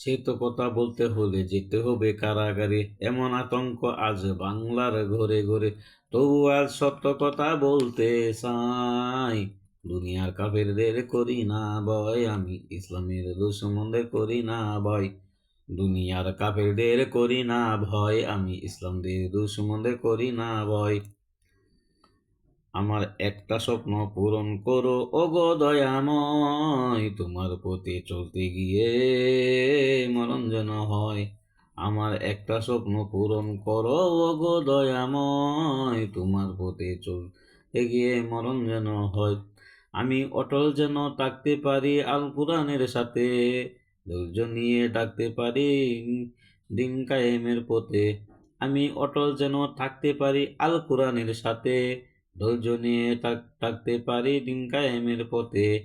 সে তো কথা বলতে হলে যেতে হবে কারাগারে। এমন আতঙ্ক আজ বাংলার ঘরে ঘরে। তবু আজ সত্য কথা বলতে চাই। দুনিয়ার কাফেরদের করি না ভয়, আমি ইসলামের দুশ্মনদের করি না ভয়। দুনিয়ার কাফেরদের করি না ভয়, আমি ইসলামদের দুশ্মনদের করি না ভয়। আমার একটা স্বপ্ন পূরণ করো। ওগো দয়াময়, তোমার পথে চলতে গিয়ে মরণ যেন হয়। আমার একটা স্বপ্ন পূরণ করো। ওগো দয়াময়, তোমার পথে চলতে গিয়ে মরণ যেন হয়। আমি অটল যেন থাকতে পারি, আল কোরআনের সাথে ধৈর্য নিয়ে ডাকতে পারি, দিন কায়েমের পথে। আমি অটল যেন থাকতে পারি, আল কোরআনের সাথে ধৈর্য নিয়ে থাক- থাকতে পারি দিন কায়েমের পথে।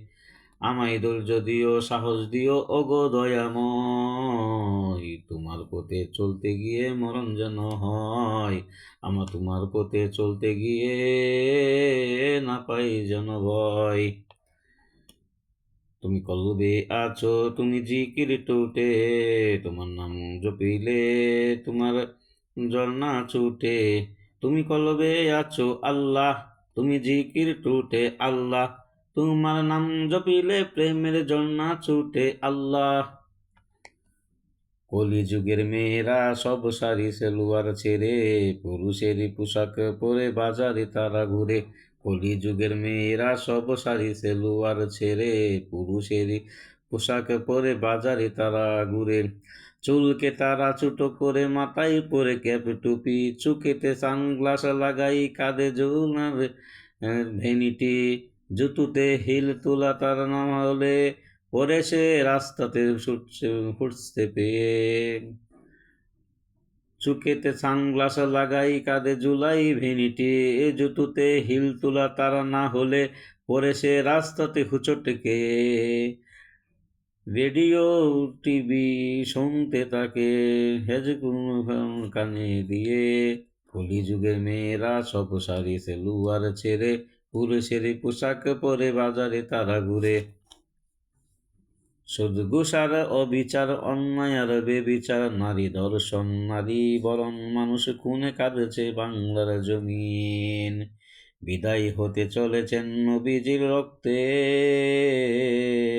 আমায় ধৈর্য দিও সাহস দিও, ওগো দয়াময়। তোমার পথে চলতে গিয়ে মরণ যেন হয় আমার তোমার পথে চলতে গিয়ে না পাই যেন ভয়। তুমি কলবে আছো, তুমি জিকির টুটে, তোমার নাম জপিলে তোমার ঝর্ণা ছুটে। তুমি কলবে আছো আল্লাহ, তুমি জিকির টুটে আল্লাহ, তোমার নাম জপিলে প্রেমের ঝর্ণা ছুটে আল্লাহ। কলিযুগের মেয়েরা সব সারি সেলুয়ার ছেড়ে পুরুষেরই পোশাক পরে বাজারে তারা ঘুরে। কলিযুগের মেয়েরা সব সারি সেলুয়ার ছেড়ে পুরুষেরই পোশাক পরে বাজারে তারা ঘুরে। চুলকে তারা ছোটো করে, মাথায় পরে ক্যাপ টুপি চুকেতে সানগ্লাস লাগাই, কাঁধে ঝুলার ভেনিটি, জুতুতে হিল তোলা তার নাম হলে পরে সে রাস্তাতে ছুটছে ফুটতে পেয়ে। চুকেতে সানগ্লাস লাগাই, কাঁধে জুলাই ভেনিটি, এ জুতুতে হিল তোলা তারা না হলে পরে সে রাস্তাতে হুচটকে। রেডিও, টিভি, শুনতে তাকে হেজকুন কানে দিয়ে। কলিযুগের মেয়েরা সব সারি সেলুয়ার ছেড়ে পুরুষের পোশাক পরে বাজারে তারা ঘুরে। সদগুসার অবিচার অন্যায় আর বেবিচার, নারী দর্শন, নারী বরণ, মানুষ খুনে কাঁদেছে বাংলার জমিন। বিদায় হতে চলেছেন নবীজির রক্তে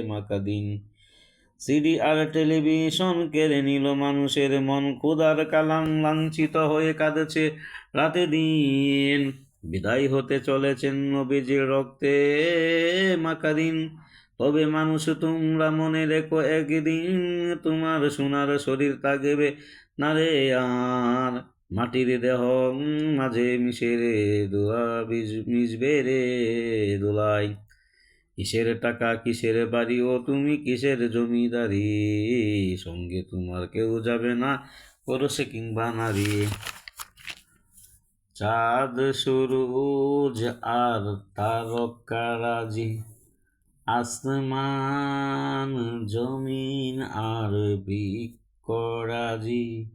মাকাদিন। সিডি আর টেলিভিশন কেড়ে নিল মানুষের মন ক্ষুদার কালাম লাঞ্ছিত হয়ে কাঁদেছে রাতে দিন। বিদায় হতে চলেছেন নবীজির রক্তে মাকাদিন তবে মানুষ তোমরা মনে রেখো একদিন তোমার সোনার শরীর তাগেবে না রে আর। মাটির দেহ মাঝে মিশে রে, দোয়া মিশবে রে দোলাই কিসের টাকা, কিসের বাড়ি, ও তুমি কিসের জমিদারি? সঙ্গে তোমার কেউ যাবে না, পরশে কিংবা নারী। চাঁদ সুরুজ আর তারকারাজি আসমান, জমিন আর বৃক্ষরাজি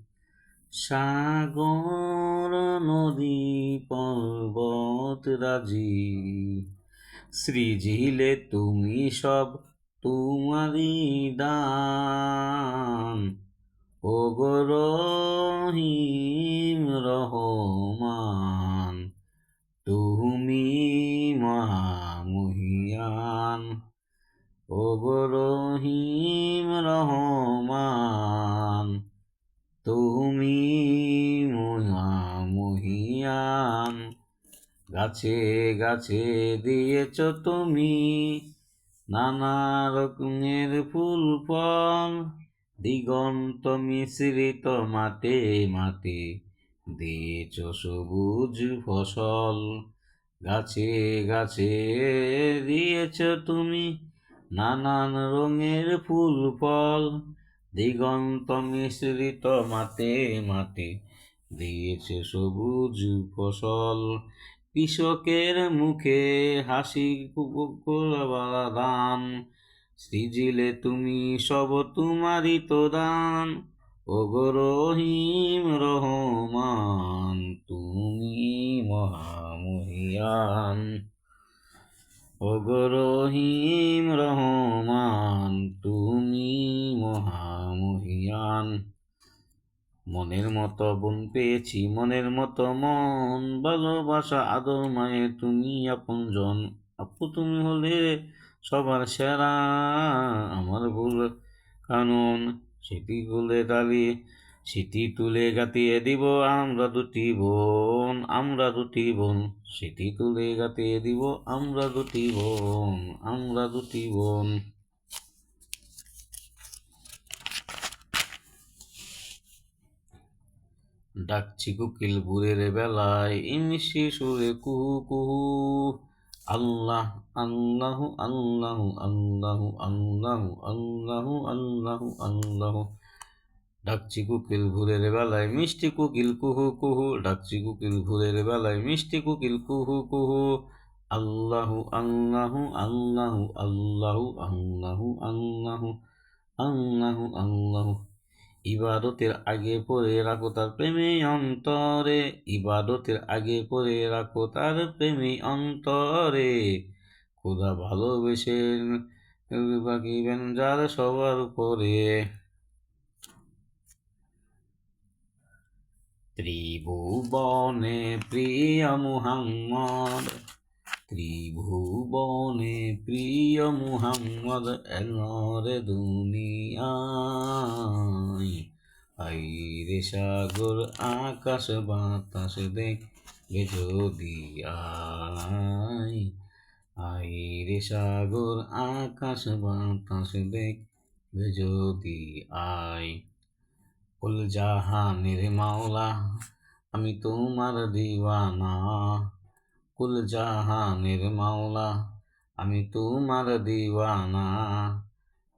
সাগর, নদী, পর্বত রাজি। সৃজিলে তুমি সব তোমারই দান। ও গো রহিম রহমান, তুমি মহামহিয়ান। ও গো রহিম রহমান, তুমি মহামহিয়ান। গাছে গাছে দিয়েছ তুমি নানা রকমের ফুল, ফল। দিগন্ত মিশ্রিত মাতে মাতে দিয়েছ সবুজ ফসল। গাছে গাছে দিয়েছ তুমি নানান রঙের ফুল, ফল। দিগন্ত মিশ্রিত মাতে মাতে দিয়েছে সবুজ ফসল। কৃষকের মুখে হাসি দান সৃজিলে তুমি সব তোমারই তো দান। ও গো রহিম রহমান, তুমি মহামহিয়ান। ওগো রহিম রহমান, তুমি মহামহিয়ান। মনের মতো বোন পেয়েছি, মনের মতো মন। ভালোবাসা, আদর, মায়ে, তুমি আপন জন আপু, তুমি হলে সবার সেরা। আমার ভুল কানুন, সেটি গুলে ডালি সেটি তুলে গাতিয়ে দিব আমরা দুটি বোন, আমরা দুটি বোন। সেটি তুলে গাতিয়ে দিব আমরা দুটি বোন, আমরা দুটি বোন। ডাকছি কুকিল বুড়ের বেলায় ইমিশি সুরে কুহু কুহু আল্লাহ আল্লাহ আল্লাহ আল্লাহ আল্লাহ আল্লাহ আল্লাহ আল্লাহ ডাকছি কুকিল ভুরের বেলায় মিষ্টি কুকিল কুহু কুহু ডাকছি কুকিল ভুরের বেলায় মিষ্টি কুকিল কুহু কুহু আল্লাহু আল্লাহু আল্লাহু আল্লাহু আল্লাহু আল্লাহু আল্লাহু আল্লাহু ইবাদতের আগে পরে রাখো তার প্রেমে অন্তরে। ইবাদতের আগে পরে রাখো তার প্রেমে অন্তরে। খোদা ভালোবেসে বাকিবেন যার সবার উপরে। ত্রিভুবনে প্রিয় মুহাম্মদ। ত্রিভুবনে প্রিয় মুহাম্মদ এলরে দুনিয়ায়। আইরে সাগর, আকাশ, বাতাস দেখবে যদি আই আইরে সাগর, আকাশ, বাতাস দেখবে যদি আয়। কুল জাহানের মাওলা, আমি তোমার দিওয়ানা। কুল জাহানের মাওলা, আমি তোমার দিওয়ানা।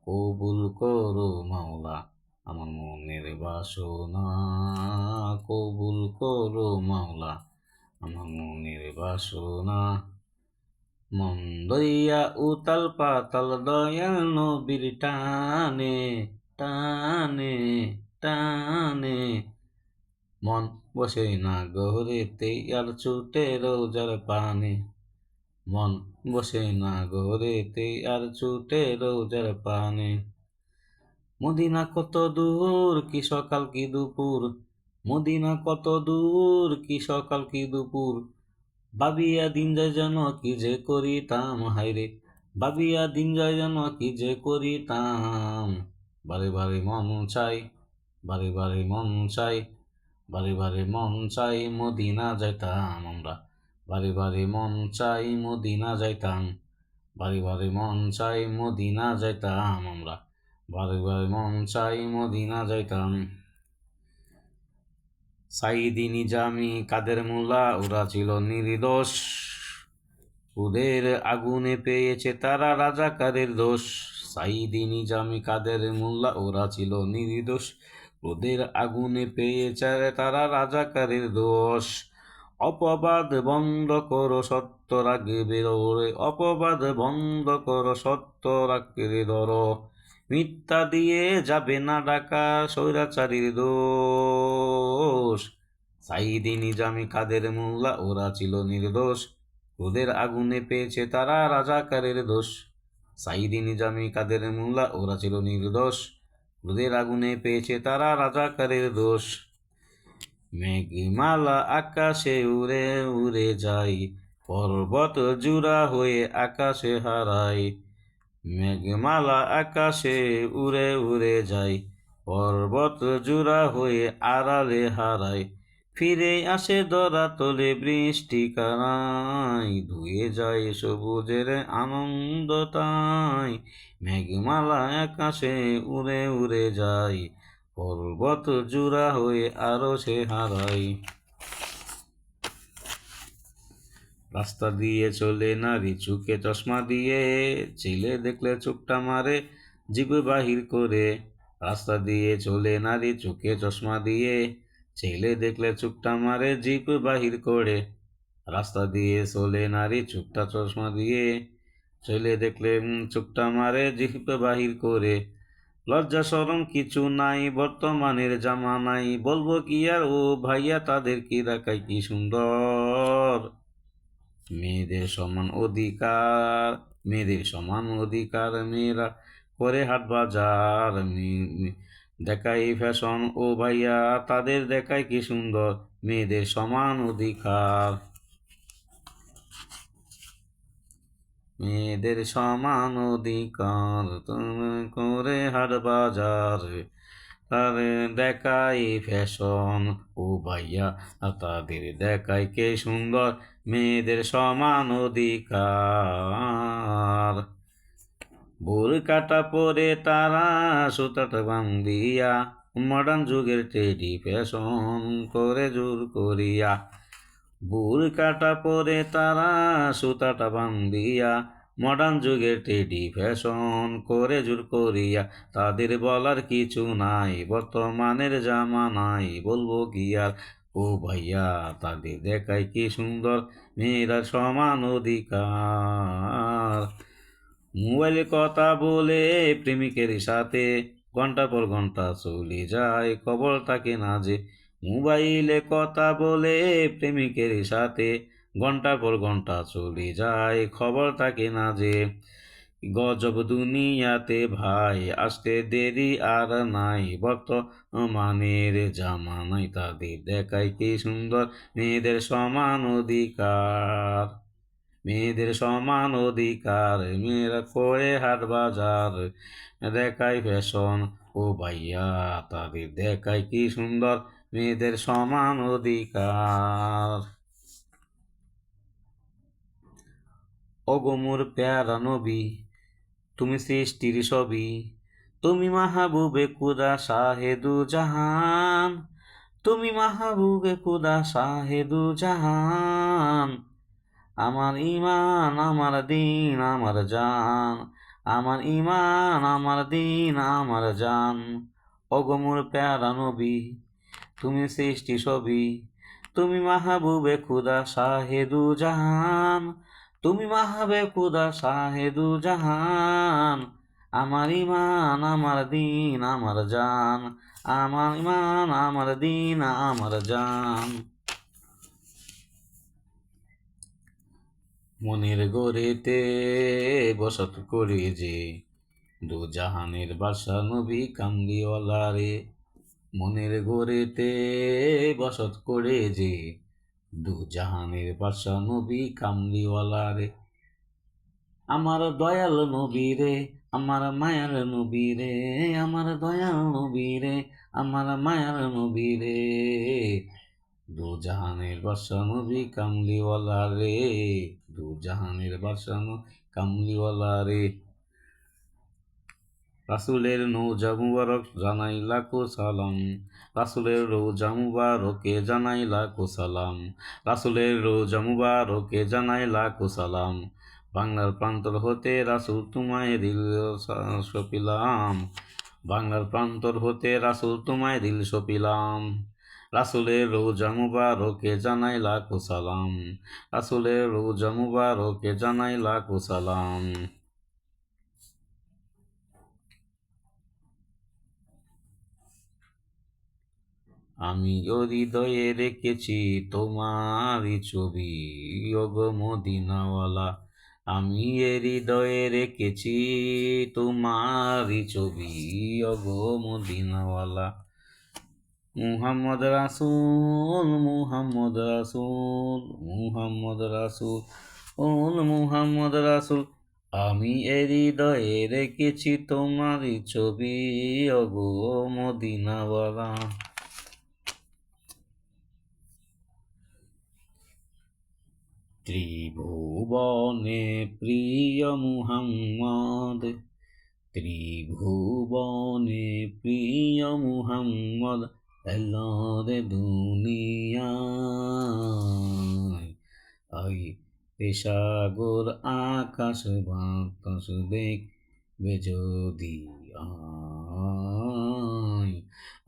কবুল করো মাওলা আমার মনের বাসনা। কবুল করো মাওলা আমার মনের বাসনা। মন দইয়া উতাল পাতাল দয়াল নবীর টানে টানে টানে। মন বসে না গহরেতে আর ছুটে রোজার পানে। মন বসে না গহরেতে আর ছুটে রোজার পানে। মদিনা কত দূর, কি সকাল, কি দুপুর? মদিনা কত দূর, কি সকাল, কি দুপুর? বাবিয়া দিন যায় যেন কি যে করিতাম হাইরে বাবিয়া দিন যায় যেন কি যে করিতাম। বারে বারে মন চাই, বারে বারে মন চাই বারে বারে মন চাই মদিনা যাইতাম আমরা। বারে বারে মন চাই মদিনা যাইতাম। বারে বারে মন চাই মদিনা যাইতাম আমরা। বারে বারে মন চাই মদিনা যাইতাম। সাইদি নিজামি কাদের মোল্লা, ওরা ছিল নির্দোষ। ওদের আগুনে পেয়েছে তারা রাজাকারের দোষ। সাইদি নিজামি কাদের মোল্লা, ওরা ছিল নির্দোষ। ওদের আগুনে পেয়েছে তারা রাজাকারের দোষ। অপবাদ বন্ধ করো সত্য রাগে বেরোরে, অপবাদ বন্ধ করো সত্য রাগে ধরো মিথ্যা দিয়ে যাবে না ডাকা স্বৈরাচারীর দোষ। সাইদি নিজামি কাদের মোল্লা, ওরা ছিল নির্দোষ। ওদের আগুনে পেয়েছে তারা রাজাকারের দোষ। সাইদি নিজামি কাদের মোল্লা, ওরা ছিল নির্দোষ। ওদের আগুনে পেয়েছে তারা রাজাকারের দোষ। মেঘমালা আকাশে উড়ে উড়ে যাই পর্বত জুড়া হয়ে আকাশে হারাই মেঘমালা আকাশে উড়ে উড়ে যাই পর্বত জুড়া হয়ে আড়ালে হারাই ফিরে আসে দরা তোলে বৃষ্টি কারাই ধুয়ে যায় সবুজের আনন্দ তাই। মেঘমালা আকাশে উড়ে উড়ে যায়, পর্বত জুড়া হয়ে আরও সে হারাই রাস্তা দিয়ে চলে নারী চুকে চশমা দিয়ে, ছেলে দেখলে চোখটা মারে, জীব বাহির করে। রাস্তা দিয়ে চলে নারী চোখে চশমা দিয়ে ছেলে দেখলে চুপটা মারে, জিপ বাহির করে। রাস্তা দিয়ে চলে নারী, চুপটা চশমা দিয়ে। ছেলে দেখলে চুপটা মারে, জিপ বাহির করে। লজ্জা সরম কিছু নাই, বর্তমানের জামা নাই। বলব কি আর, ও ভাইয়া তাদের কি দেখায়, কি সুন্দর? মেয়েদের সমান অধিকার, মেয়েদের সমান অধিকার, মেয়েরা করে হাট বাজার দেখাই ফ্যাশন ও ভাইয়া, তাদের দেখায় কি সুন্দর, মেয়েদের সমান অধিকার। মেয়েদের সমান অধিকার, তুমি করে হাট বাজার। তার দেখাই ফ্যাশন ও ভাইয়া তাদের দেখায় কে সুন্দর, মেয়েদের সমান অধিকার। বোর কাটা পরে তারা সুতাটা বান্ধিয়া, মডার্ন যুগের টেডি ফ্যাশন করে জোর করিয়া। বুল কাটা পরে তারা সুতাটা বান্ধিয়া, মডার্ন যুগের টেডি ফ্যাশন করে জোর করিয়া। তাদের বলার কিছু নাই, বর্তমানের জামা নাই বলব আর? ও ভাইয়া, তাদের দেখায় কি সুন্দর মেয়েরা সমান অধিকার। মোবাইলে কথা বলে প্রেমিকের সাথে ঘণ্টা পর ঘণ্টা চলে যায়, খবর থাকে না যে মোবাইলে কথা বলে প্রেমিকের সাথে ঘণ্টা পর ঘণ্টা চলে যায়, খবর থাকে না যে গজব দুনিয়াতে ভাই, আসতে দেরি আর নাই বর্তমানের জামানায় তাদের দেখায় কি সুন্দর মেয়েদের সমান অধিকার। মেয়েদের সমান অধিকার, মেয়েরা করে হাট বাজার। দেখায় ফ্যাশন, ও ভাইয়া, তাদের দেখায় কি সুন্দর, মেয়েদের সমান অধিকার। অগমুর প্যারা নবী, তুমি সৃষ্টির সবই তুমি মাহবুবে কুদা শাহেদু জাহান, তুমি মাহবুবে কুদা শাহেদু জাহান। আমার ইমান আমার দিন, আমার জান। আমার ইমান আমার দিন, আমার জান। অগমুর প্যারা নবী, তুমি সৃষ্টি সবই তুমি মাহবুবে খুদা শাহেদু জাহান। তুমি মাহাবে খুদা শাহেদু জাহান। আমার ইমান আমার দিন, আমার জান। আমার ইমান আমার দিন, আমার জান। মনের গড়েতে বসত করে যে, দু জাহানের বাসা নবী কামলিওয়ালা রে। মনের গড়েতে বসত করে যে, দু জাহানের বাসা নবী কামলিওয়ালা রে। আমার দয়াল নবী রে, আমার মায়ার নবী রে, আমার দয়াল নবী রে, আমার মায়ার নবী রে। দু জাহানের বাদশা নবী কামলিওয়ালা রে। দু জাহানের বাদশা কামলিওয়ালা রে। রাসুলের নৌজা মুবারক জানাই লাখো সালাম। রাসুলের রোজা মুবারকে জানাই লাখো সালাম। রাসুলের রোজা মুবারকে জানাই লাখো সালাম। বাংলার প্রান্তর হতে রাসুল তোমায় দিল সপিলাম। বাংলার প্রান্তর হতে রাসুল তোমায় দিল সপিলাম। রাসুলের রোজা মুবারকে জানাই লাখো সালাম। রাসুলের রোজা মুবারকে জানাই লাখো সালাম। আমি হৃদয়ে রেখেছি তোমারই ছবি অগ মদিনাওয়ালা। আমি হৃদয়ে রেখেছি তোমারই ছবি অগ মদিনাওয়ালা। মুহাম্মদ রাসুল মুহাম্মদ রাসুল মুহাম্মদ রাসুল ওল মুহাম্মদ রাসুল। আমি এ হৃদয়ে রেখেছি তোমারই ছবি অগো মদিনাওয়ালা। ত্রিভুবনে প্রিয় মুহাম্মদ, ত্রিভুবনে প্রিয় মুহাম্মদ এলরে দুনিয়ায়, আই রে সাগর আকাশ বাতাস দেখবে যদি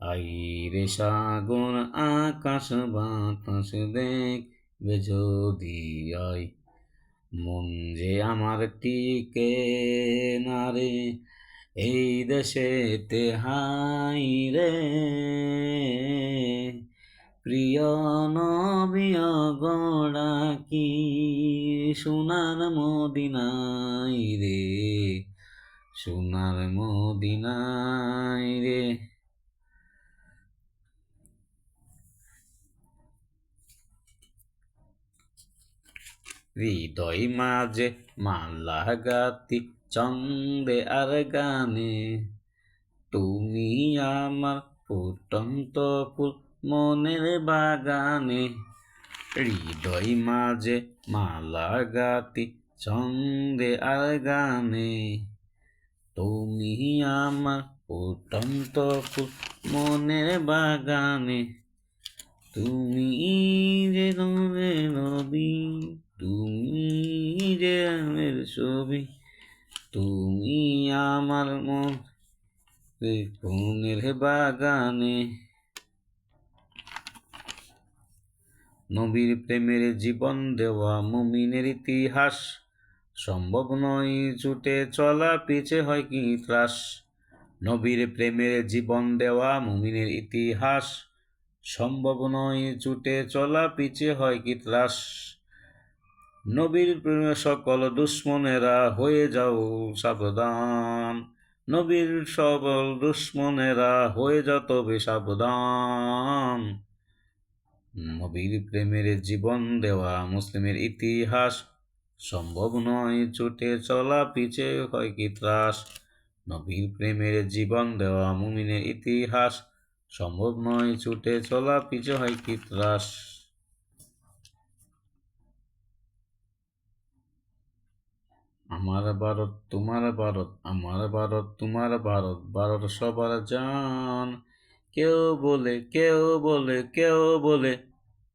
আই রে সাগর আকাশ বাতাস দেখবে যদি আয় মন যে আমার টিকে না রে এই দেশেতে হাই রে। প্রিয় নবীয় গোড়া কি সোনার মদিনাই রে? সোনার মদিনাই রে। হৃদয় মাঝে মালা গাতি চন্দে আর গানে। তুমি আমার ফুটন্ত ফুল মনের বাগানে। হৃদয় মাঝে মালা গাতি ছন্দে আর গানে। তুমি আমার ফুটন্ত ফুল মনের বাগানে। তুমি যে নবী তুমি যে আমার ছবি, তুমি আমার মন মনের বাগানে। নবীর প্রেমের জীবন দেওয়া মুমিনের ইতিহাস, সম্ভব নয় ছুটে চলা, পিছে হয় কি ত্রাস। নবীর প্রেমের জীবন দেওয়া মুমিনের ইতিহাস, সম্ভব নয় ছুটে চলা, পিছে হয় কি ত্রাস। নবীর প্রেমে সকল দুশ্মনেরা হয়ে যাও সাবধান। নবীর সকল দুশ্মনেরা হয়ে যাও তবে সাবধান। নবীর প্রেমের জীবন দেওয়া মুসলিমের ইতিহাস সম্ভব নয়, ছুটে চলা, পিছে হয় কি ত্রাস। নবীর প্রেমের জীবন দেওয়া মুমিনের ইতিহাস সম্ভব নয়, ছুটে চলা, পিছে হয় কি ত্রাস। আমার ভারত, তোমার ভারত, আমার ভারত, তোমার ভারত ভারত সবার জান। কেউ বলে কেউ বলে কেউ বলে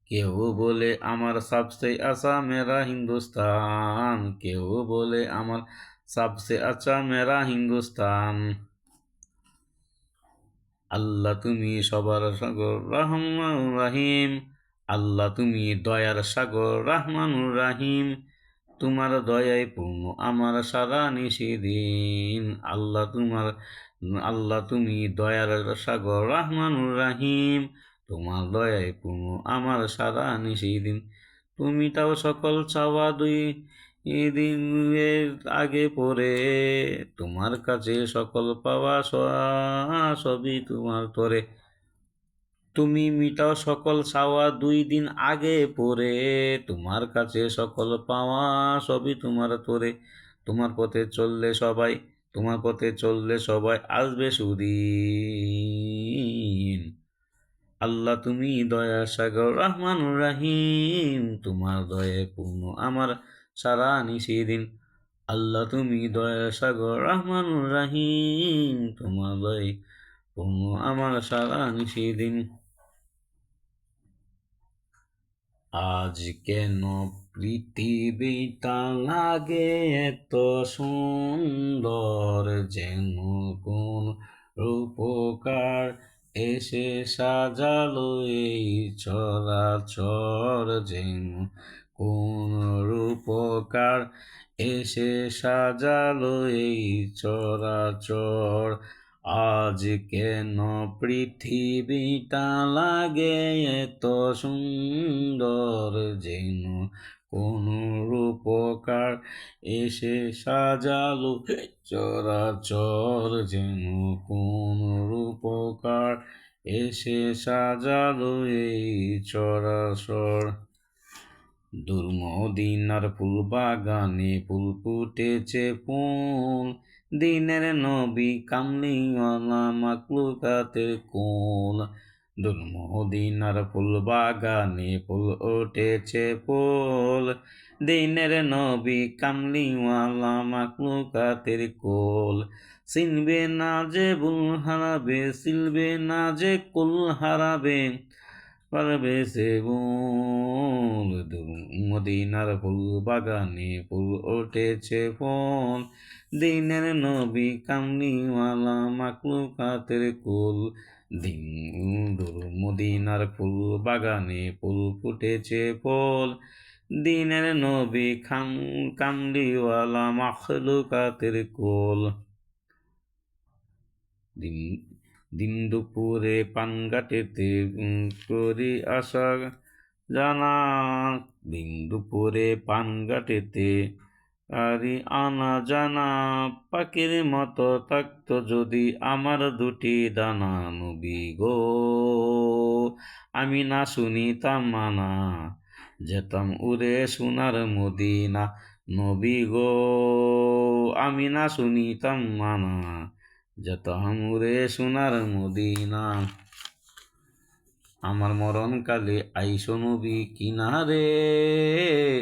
কেউ বলে আমার সবসে আশা মেরা হিন্দুস্তান। কেউ বলে আমার সবসে আচ্ছা মেরা হিন্দুস্তান। আল্লাহ তুমি সবার সাগর রহমান রাহিম। আল্লাহ তুমি দয়ার সাগর রহমানুর রাহিম। তোমার দয়ায় পূর্ণ, আমার সারা নিষেদিন আল্লাহ তোমার, আল্লাহ তুমি দয়ার সাগর, রহমানুর রাহিম। তোমার দয়ায় পূর্ণ, আমার সারা নিষেদিন তুমি তাও সকল চাওয়া দুই দিনের আগে পরে তোমার কাছে সকল পাওয়া সবই তোমার তরে তুমি মিটাও সকল চাওয়া দুই দিন আগে পরে। তোমার কাছে সকল পাওয়া সবই তোমার তোরে তোমার পথে চললে সবাই, তোমার পথে চললে সবাই আসবে সুদিন। আল্লাহ তুমি দয়া সাগর রহমানুর রাহিম, তোমার দয়ে পূর্ণ আমার সারা নিষেদিন আল্লাহ তুমি দয়া সাগর রহমানুর রাহিম, তোমার দয়ে পূর্ণ আমার সারা নিষেদিন আজ কেন পৃথিবীটা লাগে এত সুন্দর যেন কোন রূপকার এসে সাজালো এই চরাচর যেন কোন রূপকার এসে সাজালো এই চরাচর আজ কেন পৃথিবীটা লাগে এত সুন্দর যেন কোন রূপকার এসে সাজালো চরাচর যেন কোন রূপকার এসে সাজালো এই চরাচর। দুর্মদিনার ফুল বাগানে ফুল ফুটেছে ফুল দিনের নবী কামলিওয়ালা মাকলুকাতের কোল। দুর্মদিনার ফুল বাগানে ফুল উঠেছে ফুল। দিনের নবী কামলিওয়ালা মাকলুকাতের কোল। চিনবে না যে বুল হারাবে সিলবে না যে, কুল হারাবে। পারবে সে বল মদিনার ফুল বাগানে ফুল উঠেছে ফল দিনের নবী কামনিওয়ালা মাকলুকাতের কুল দিন মদিনার ফুল বাগানে ফুল ফুটেছে ফল দিনের নবী খাম কামলিওয়ালা মাখলুকাতের কোল দিন দিন দুপুরে পানগাটেতে করি আসা জানা দিন দুপুরে পান গাটেতে আরি আনা জানা। পাখির মতো থাকতো যদি আমার দুটি দানা নবী গো। আমি না শুনিতাম মানা, যেতাম উরে সোনার মদিনা নবী গো। আমি না শুনিতাম মানা যেতাম উড়ে সোনার মদিনা, আমার মরণ কালে আইসো নবী কিনারে।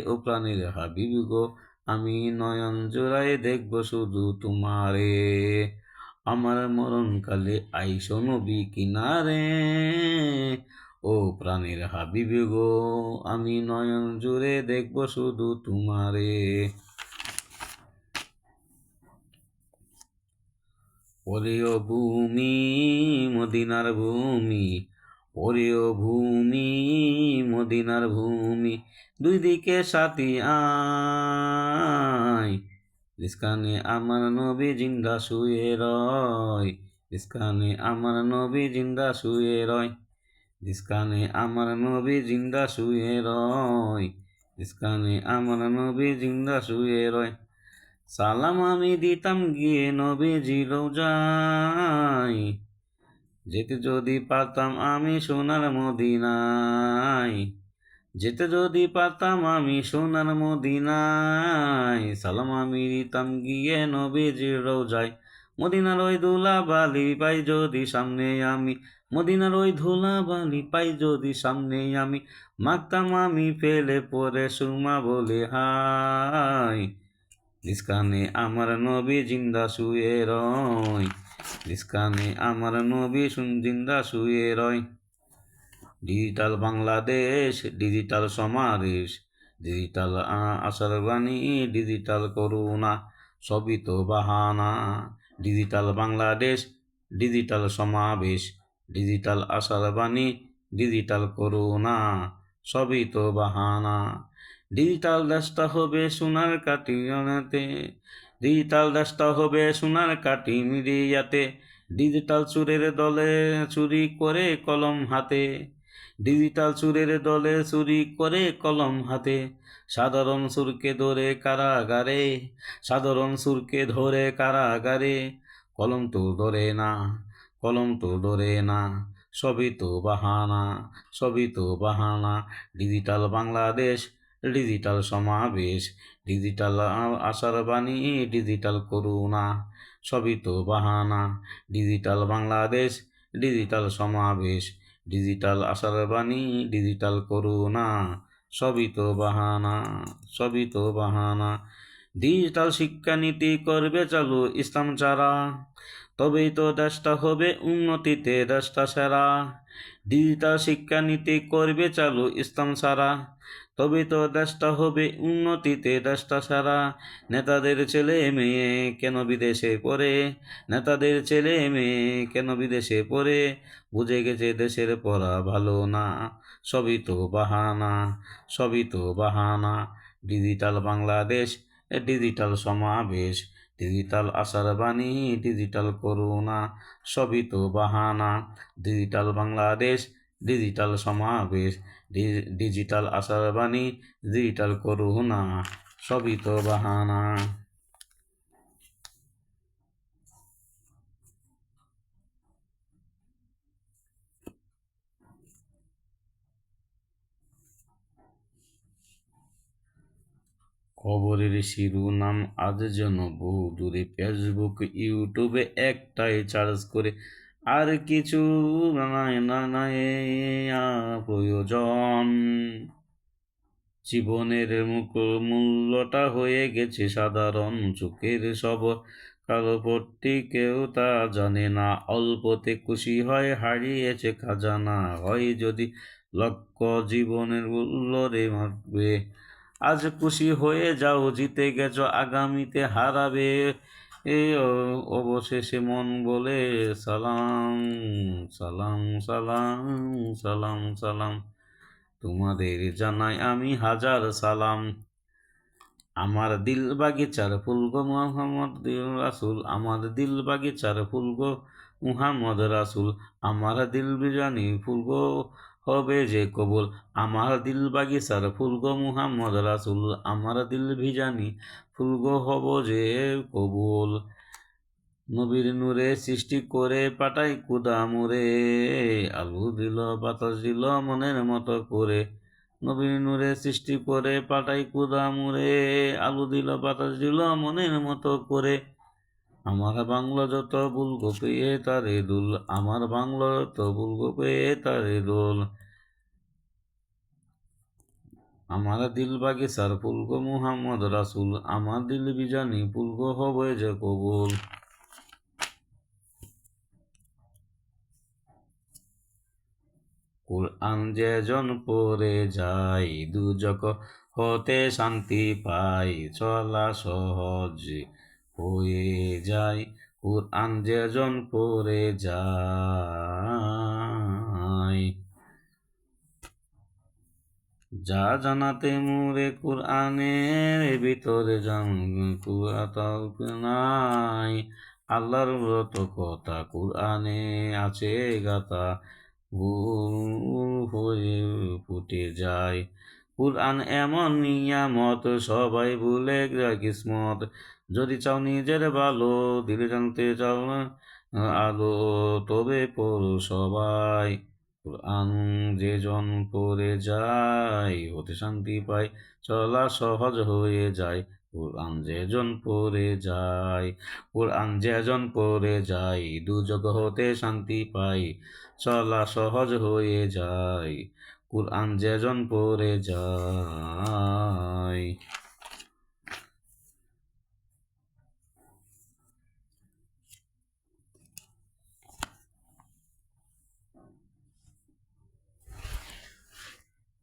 ও প্রাণীর হাবিব গো, আমি নয়ন জোড়ায় দেখব শুধু তোমারে। আমার মরণ কালে আইসো নবী কিনারে, ও প্রাণীর হাবিব গো, আমি নয়ন জুড়ে দেখব শুধু তোমারে। ওরেও ভূমি, মদিনার ভূমি, ওরেও ভূমি, মদিনার ভূমি, দুই দিকে সাথী আয়। রিস্কানে আমার নবী জিন্দা শুয়ে রয় রিস্কানে আমার নবী জিন্দা শুয়ে রয় রিস্কানে আমার নবী জিন্দা শুয়ে রয় রিস্কানে আমার নবী জিন্দা শুয়ে রয়। সালাম আমি দিতাম গিয়ে নবীজি যাই যেতে যদি পারতাম আমি সোনার মদিনায়। যেতে যদি পারতাম আমি সোনার মদিনায়। সালাম আমি দিতাম গিয়ে নবীজির রোজায়। মদিনার ওই ধুলা বালি পাই যদি সামনে আমি। মদিনার ওই ধুলা বালি পাই যদি সামনে আমি। মাগতাম আমি ফেলে পরে সুমা বলে হাই নিষ্কানে আমার নবী জিন্দা শুয়ে রয়। নিষ্কানে আমার নবী শুন জিন্দা শুয়ে রয়। ডিজিটাল বাংলাদেশ, ডিজিটাল সমাবেশ, ডিজিটাল আসার বাণী, ডিজিটাল করুণা, সবই তো বাহানা। ডিজিটাল বাংলাদেশ, ডিজিটাল সমাবেশ, ডিজিটাল আসার বাণী, ডিজিটাল করুণা, সবই তো বাহানা। ডিজিটাল দেশটা হবে সোনার কাটি অনাতে ডিজিটাল দেশটা হবে সোনার কাটি মিডিয়াতে, ডিজিটাল চুরের দলে চুরি করে কলম হাতে, ডিজিটাল চুরের দলে চুরি করে কলম হাতে, সাধারণ সুরকে ধরে কারাগারে, সাধারণ সুরকে ধরে কারাগারে, কলম তো ধরে না, কলম তো ধরে না, সবই তো বাহানা, সবই তো বাহানা, ডিজিটাল বাংলাদেশ ডিজিটাল সমাবেশ, ডিজিটাল আশার বাণী, ডিজিটাল করুণা, সবই তো বাহানা। ডিজিটাল বাংলাদেশ, ডিজিটাল সমাবেশ, ডিজিটাল আশার বাণী, ডিজিটাল করুণা, সবই তো বাহানা, সবই তো বাহানা। ডিজিটাল শিক্ষানীতি করবে চালু ইসলাম চারা তবেই তো দেশটা হবে উন্নতিতে দেশটা সেরা। ডিজিটাল শিক্ষানীতি করবে চালু ইসলাম সারা তবে তো দেশটা হবে উন্নতিতে, দেশটা সারা নেতাদের ছেলে মেয়ে কেন বিদেশে পড়ে? নেতাদের ছেলে মেয়ে কেন বিদেশে পড়ে? বুঝে গেছে দেশের পড়া ভালো না, সবই তো বাহানা, সবই তো বাহানা। ডিজিটাল বাংলাদেশ, ডিজিটাল সমাবেশ, ডিজিটাল আশার বাণী, ডিজিটাল করুণা, সবই তো বাহানা। ডিজিটাল বাংলাদেশ ডিজিটাল সমাবেশ ডিজিটাল আশার বাণী, ডিজিটাল করুণা, সবই তো বাহানা। খবরের শিরোনাম আজ যেন বহু দূরে ফেসবুক ইউটিউবে একটাই চার্জ করে আর কিছু প্রয়োজন। জীবনের মুখ মূল্যটা হয়ে গেছে সাধারণ চোখের সব কালোপট্টি কেউ তা জানে না। অল্পতে খুশি হয়, হারিয়েছে খাজানা। হয় যদি লক্ষ্য জীবনের মূল্য রে মারবে আজ খুশি হয়ে যাও, জিতে গেছো, আগামীতে হারাবে। এ অবশেষে মন বলে, সালাম সালাম সালাম সালাম সালাম। তোমাদের জানাই আমি হাজার সালাম। আমার দিল বাগিচার ফুল গো মোহাম্মদ রাসুল। আমার দিল বাগিচার ফুল গো মুহাম্মদ রাসুল। আমার দিল বিজানি ফুল গো হবে যে কবুল। আমার দিল বাগিসার ফুল গো মুহাম্মদ রাসুল, আমার দিল ভিজানি ফুল গো হব যে কবুল। নবীর নূরে সৃষ্টি করে পাটাই কুদা মুরে, আলু দিল, বাতাস দিল মনের মতো করে। নবীর নূরে সৃষ্টি করে পাটাই কুদা মুরে, আলু দিল, বাতাস দিল মনের মতো করে। আমার বাংলা যত বুলগো পেয়ে তারে দুল। আমার বাংলা যত বুলগো পেয়ে তারে দোল। আমার দিল বাগিসার ফুলগো মুহাম্মদ রাসুল, আমার দিল বিজানি ফুলগো হবে যে কবুল। কোরআন যেজন পড়ে যাই দুজক হতে শান্তি পাই চলা সহজ। হয়ে যায়, কোরআন যেজন পড়ে যায়। যা জানাতে মুরে কোরআনের ভিতরে নাই। আল্লাহর ব্রত কথা কোরআনে আছে, গাতা হয়ে ফুটে যায়। কোরআন এমন নিয়ামত, সবাই ভুলে যায় কিসমত। যদি চাও নিজের ভালো, দিলে জানতে চাও না আলো। তবে পড়ো সবাই, কোরআন যে জন পড়ে যায় হতে শান্তি পায়, চলা সহজ হয়ে যায়। কোরআন যে জন পড়ে যায়, কোরআন যে জন পড়ে যায় দুজগ হতে শান্তি পায়, চলা সহজ হয়ে যায়। কোরআন যেজন পড়ে যায়